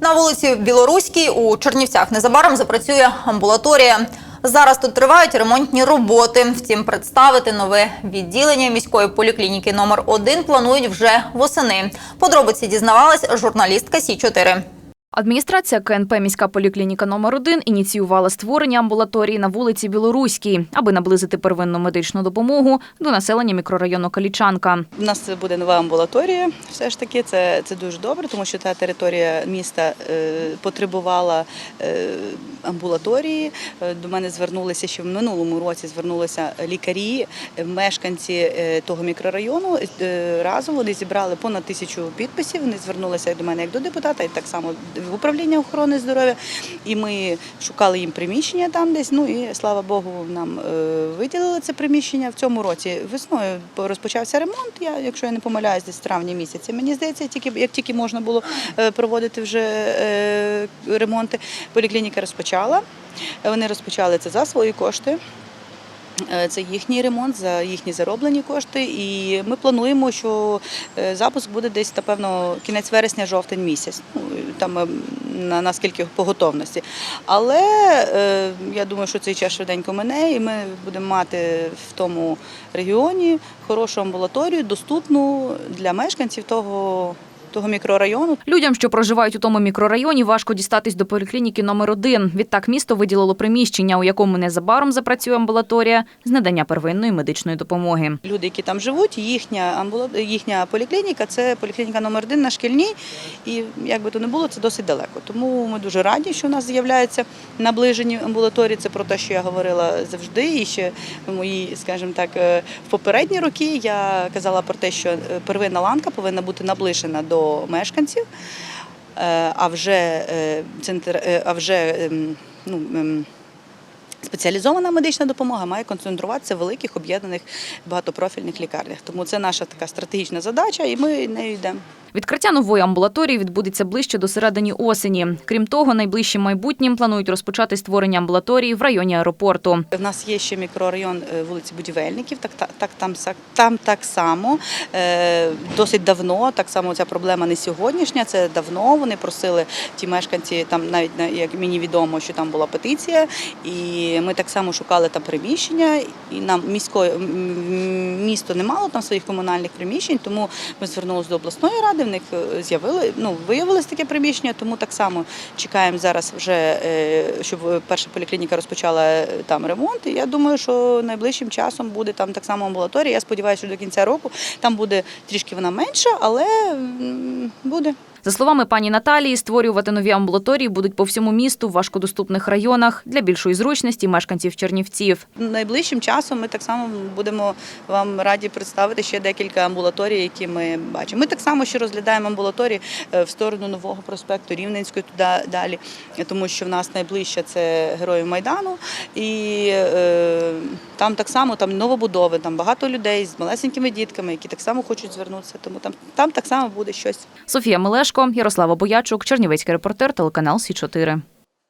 На вулиці Білоруській у Чернівцях незабаром запрацює амбулаторія. Зараз тут тривають ремонтні роботи. Втім, представити нове відділення міської поліклініки номер 1 планують вже восени. Подробиці дізнавалась журналістка Сі 4 Адміністрація КНП міська поліклініка номер 1 ініціювала створення амбулаторії на вулиці Білоруській, аби наблизити первинну медичну допомогу до населення мікрорайону Калічанка. У нас буде нова амбулаторія. Все ж таки, це, це дуже добре, тому що та територія міста е, потребувала е, амбулаторії. Е, До мене звернулися ще в минулому році. Звернулися лікарі, е, мешканці е, того мікрорайону. Разом вони зібрали понад тисячу підписів. Вони звернулися до мене як до депутата, і так само в управління охорони здоров'я. І ми шукали їм приміщення там десь. Ну і слава Богу, нам е, виділили це приміщення в цьому році. Весною розпочався ремонт. Я, якщо я не помиляюсь, десь в травні місяці. Мені здається, тільки як тільки можна було е, проводити вже е, ремонти, поліклініка розпочала. Вони розпочали це за свої кошти. Це їхній ремонт за їхні зароблені кошти. І ми плануємо, що запуск буде десь, напевно, кінець вересня, жовтень місяць. Ну, там е, на наскільки по готовності. Але е, я думаю, що цей час швиденько мине, і ми будемо мати в тому регіоні хорошу амбулаторію, доступну для мешканців того, того мікрорайону. Людям, що проживають у тому мікрорайоні, важко дістатись до поліклініки номер 1 Відтак місто виділило приміщення, у якому незабаром запрацює амбулаторія з надання первинної медичної допомоги. Люди, які там живуть, їхня амбула... їхня поліклініка це поліклініка номер 1 на шкільній. І як би то не було, це досить далеко. Тому ми дуже раді, що у нас з'являються наближені амбулаторії. Це про те, що я говорила завжди. І ще в мої, скажімо так, е, в попередні роки я казала про те, що е, первинна ланка повинна бути наближена до мешканців. Е, А вже е, центр, е, а вже ем, ну. Спеціалізована медична допомога має концентруватися в великих об'єднаних багатопрофільних лікарнях. Тому це наша така стратегічна задача, і ми нею йдемо. Відкриття нової амбулаторії відбудеться ближче до середини осені. Крім того, найближчим майбутнім планують розпочати створення амбулаторії в районі аеропорту. В нас є ще мікрорайон е, вулиці Будівельників. Так, так, там, там так само е, досить давно. Так само ця проблема не сьогоднішня. Це давно. Вони просили ті мешканці. Там навіть на- як мені відомо, що там була петиція, і ми так само шукали там приміщення. І нам міської м- м- місто не мало там своїх комунальних приміщень, тому ми звернулися до обласної ради. В них е, з'явили ну виявилось таке приміщення. Тому так само чекаємо зараз вже, е, щоб перша поліклініка розпочала е, там ремонт. І я думаю, що найближчим часом буде там так само амбулаторія. Я сподіваюся, що до кінця року там буде трішки вона менша, але буде. За словами пані Наталії, створювати нові амбулаторії будуть по всьому місту в важкодоступних районах для більшої зручності мешканців Чернівців. Найближчим часом ми так само будемо вам раді представити ще декілька амбулаторій, які ми бачимо. Ми так само ще розглядаємо амбулаторії е, в сторону нового проспекту Рівненської туди далі, тому що в нас найближче це героїв Майдану, і е, там так само там новобудови, там багато людей з малесенькими дітками, які так само хочуть звернутися. Тому там, там так само буде щось. Софія Мелешко, Ярослава Боячук, Чернівецький репортер, телеканал Сі 4